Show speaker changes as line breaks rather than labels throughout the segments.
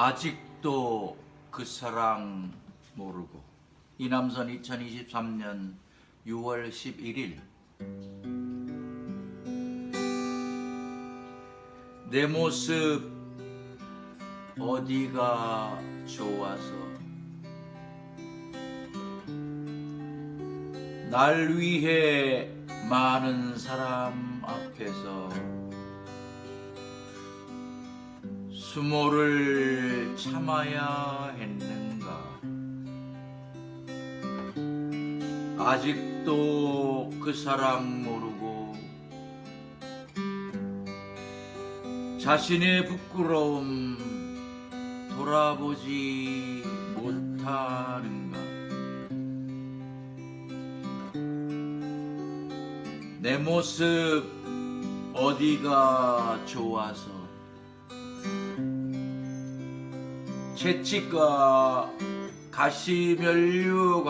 아직도 그 사랑 모르고 이남선 2023년 6월 11일 내 모습 어디가 좋아서? 날 위해 많은 사람 앞에서 수모를 참아야 했는가? 아직도 그 사랑 모르고 자신의 부끄러움 돌아보지 못하는가? 내 모습 어디가 좋아서 채찍과 가시면류관에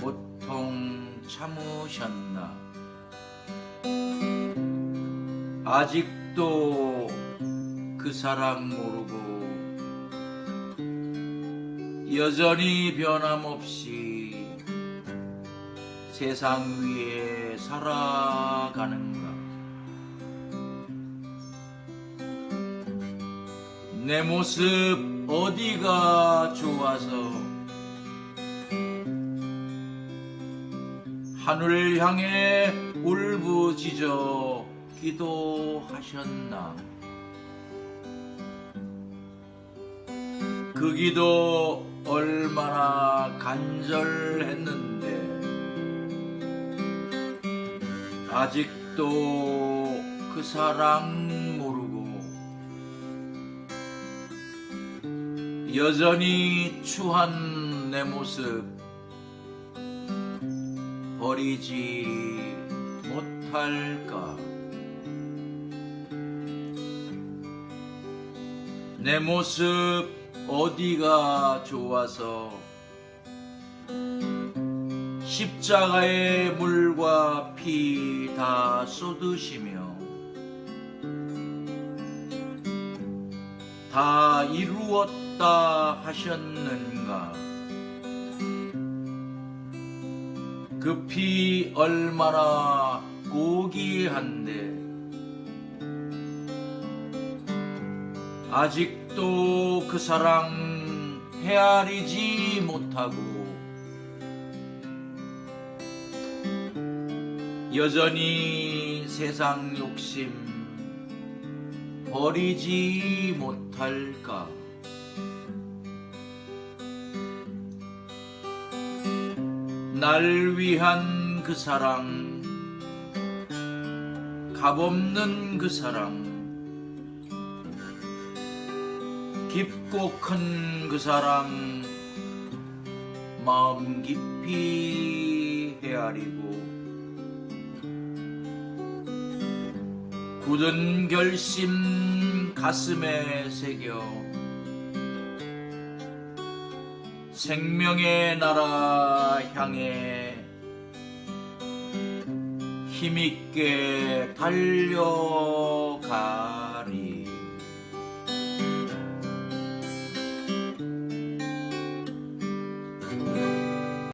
고통 참으셨나? 아직도 그 사랑 모르고 여전히 변함없이 세상 위에 살아가는가 내 모습 어디가 좋아서? 하늘 향해 울부짖어 기도하셨나? 그 기도 얼마나 간절했는데? 아직도 그 사랑 모르고 여전히 추한 내 모습 버리지 못할까? 내 모습 어디가 좋아서? 십자가의 물과 피 다 쏟으시며 다 이루었다 하셨는가? 그피 얼마나 고귀한데? 아직도 그 사랑 헤아리지 못하고 여전히 세상 욕심 버리지 못할까? 날 위한 그 사랑 값없는 그 사랑 깊고 큰 그 사랑 마음 깊이 헤아리고 굳은 결심 가슴에 새겨. 생명의 나라 향해 힘있게 달려가리